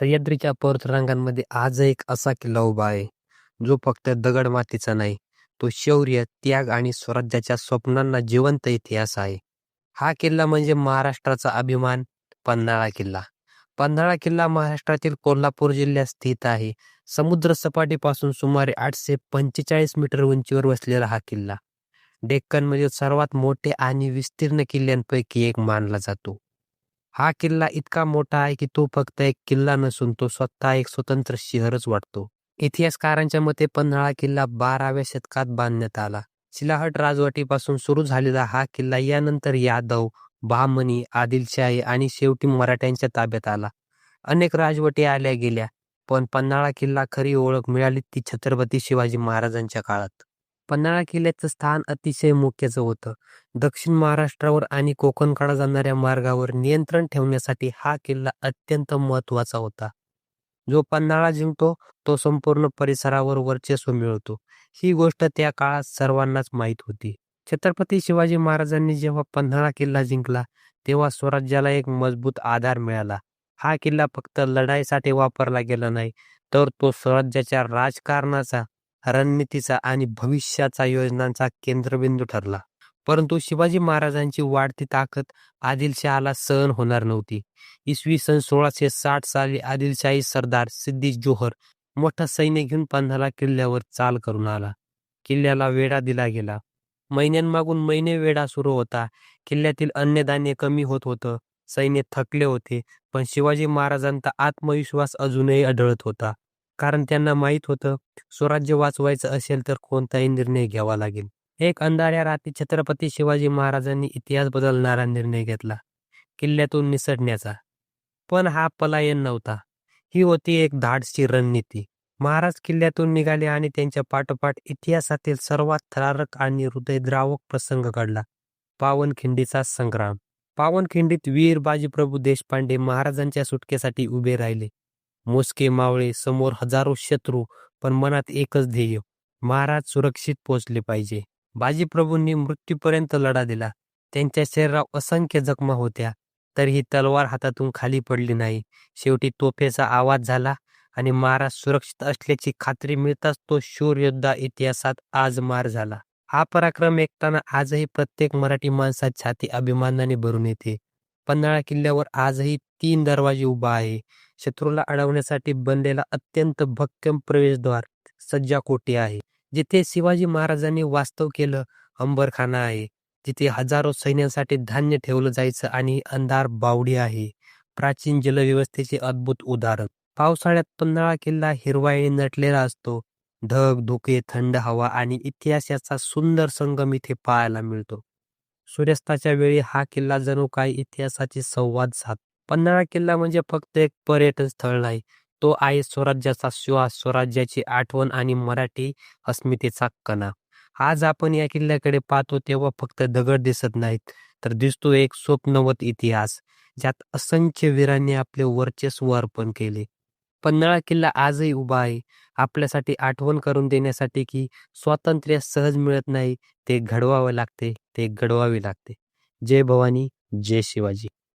सह्याद्रीच्या पर्वतरांगांमध्ये आज एक असा किल्ला उभा आहे, जो फक्त दगड-मातीचा नाही, तो शौर्य, त्याग आणि स्वराज्याच्या स्वप्नांना जिवंत इतिहास आहे. हा किल्ला म्हणजे महाराष्ट्राचा अभिमान, पन्हाळा किल्ला. पन्हाळा किल्ला महाराष्ट्रातील कोल्हापूर जिल्ह्यात स्थित आहे. समुद्र सपाटीपासून सुमारे आठशे पंचेचाळीस मीटर उंचीवर वसलेला हा किल्ला डेक्कनमधील सर्वात मोठे आणि विस्तीर्ण किल्ल्यांपैकी एक मानला जातो. हा किल्ला इतका मोठा आहे की तो फक्त एक किल्ला नसून तो स्वतः एक स्वतंत्र शहरच वाटतो. इतिहासकारांच्या मते पन्हाळा किल्ला बाराव्या शतकात बांधण्यात आला. शिलाहट राजवटीपासून सुरू झालेला हा किल्ला यानंतर यादव, बहामनी, आदिलशाही आणि शेवटी मराठ्यांच्या ताब्यात आला. अनेक राजवटी आल्या गेल्या, पण पन्हाळा किल्ला खरी ओळख मिळाली ती छत्रपती शिवाजी महाराजांच्या काळात. पन्हाळा किल्ल्याचं स्थान अतिशय मुख्याचं होतं. दक्षिण महाराष्ट्रावर आणि कोकणकडे जाणाऱ्या मार्गावर नियंत्रण ठेवण्यासाठी हा किल्ला अत्यंत महत्त्वाचा होता. जो पन्हाळा जिंकतो तो संपूर्ण परिसरावर वर्चस्व मिळवतो. ही गोष्ट त्या काळात सर्वांनाच माहीत होती. छत्रपती शिवाजी महाराजांनी जेव्हा पन्हाळा किल्ला जिंकला तेव्हा स्वराज्याला एक मजबूत आधार मिळाला. हा किल्ला फक्त लढाईसाठी वापरला गेला नाही, तर तो स्वराज्याच्या राजकारणाचा, रणनीतीचा आणि भविष्याचा योजनांचा केंद्रबिंदू ठरला. परंतु शिवाजी महाराजांची वाढती ताकद आदिलशहाला सहन होणार नव्हती. इसवी सन सोळाशे साठ साली आदिलशाही सरदार सिद्दी जोहर मोठा सैन्य घेऊन पन्हाळा किल्ल्यावर चाल करून आला. किल्ल्याला वेढा दिला गेला. महिन्यांमागून महिने वेढा सुरू होता. किल्ल्यातील अन्नधान्य कमी होत होतं. सैन्य थकले होते, पण शिवाजी महाराजांचा आत्मविश्वास अजूनही आढळत होता. कारण त्यांना माहीत होतं, स्वराज्य वाचवायचं असेल तर कोणताही निर्णय घ्यावा लागेल. एक अंधाऱ्या रात्री छत्रपती शिवाजी महाराजांनी इतिहास बदलणारा निर्णय घेतला, किल्ल्यातून निसटण्याचा. पण हा पलायन नव्हता. ही होती एक धाडशी रणनीती. महाराज किल्ल्यातून निघाले आणि त्यांच्या पाठोपाठ इतिहासातील सर्वात थरारक आणि हृदयद्रावक प्रसंग घडला. पावनखिंडीचा संग्राम. पावनखिंडीत वीर बाजीप्रभू देशपांडे महाराजांच्या सुटकेसाठी उभे राहिले. मोजके मावळे, समोर हजारो शत्रू, पण मनात एकच ध्येय, महाराज सुरक्षित पोहोचले पाहिजे. बाजीप्रभूंनी मृत्यूपर्यंत लढा दिला. त्यांच्या शरीरावर असंख्य जखमा होत्या, तरीही तलवार हातातून खाली पडली नाही. शेवटी तोफेचा आवाज झाला आणि महाराज सुरक्षित असल्याची खात्री मिळताच तो शूर योद्धा इतिहासात आज मार झाला. हा पराक्रम ऐकताना आजही प्रत्येक मराठी माणसात छाती अभिमानाने भरून येते. पन्हाळा किल्ल्यावर आजही तीन दरवाजे उभा आहे. शत्रूला अडवण्यासाठी बनलेला अत्यंत भक्कम प्रवेशद्वार सज्जा कोटी आहे. जिथे शिवाजी महाराजांनी वास्तव केलं अंबरखाना आहे. जिथे हजारो सैन्यांसाठी धान्य ठेवलं जायचं आणि अंधार बावडी आहे. प्राचीन जलव्यवस्थेचे अद्भुत उदाहरण. पावसाळ्यात पन्हाळा किल्ला हिरवाळी नटलेला असतो. ढग, धुके, थंड हवा आणि इतिहास याचा सुंदर संगम इथे पाहायला मिळतो. सूर्यास्ताच्या वेळी हा किल्ला जणू काही इतिहासाची संवाद साध पन्हाळा किल्ला म्हणजे फक्त एक पर्यटन स्थळ नाही, तो आहे स्वराज्याचा श्वास, स्वराज्याची आठवण आणि मराठी अस्मितेचा कणा. आज आपण या किल्ल्याकडे पाहतो तेव्हा फक्त दगड दिसत नाहीत, तर दिसतो एक स्वप्नवत इतिहास, ज्यात असंख्य वीरांनी आपले वर्चस्व अर्पण केले. पन्हाळा किल्ला आजही उभा आहे, आपल्यासाठी आठवण करून देण्यासाठी की स्वातंत्र्य सहज मिळत नाही, ते घडवावं लागते, ते घडवावे लागते. जय भवानी, जय शिवाजी.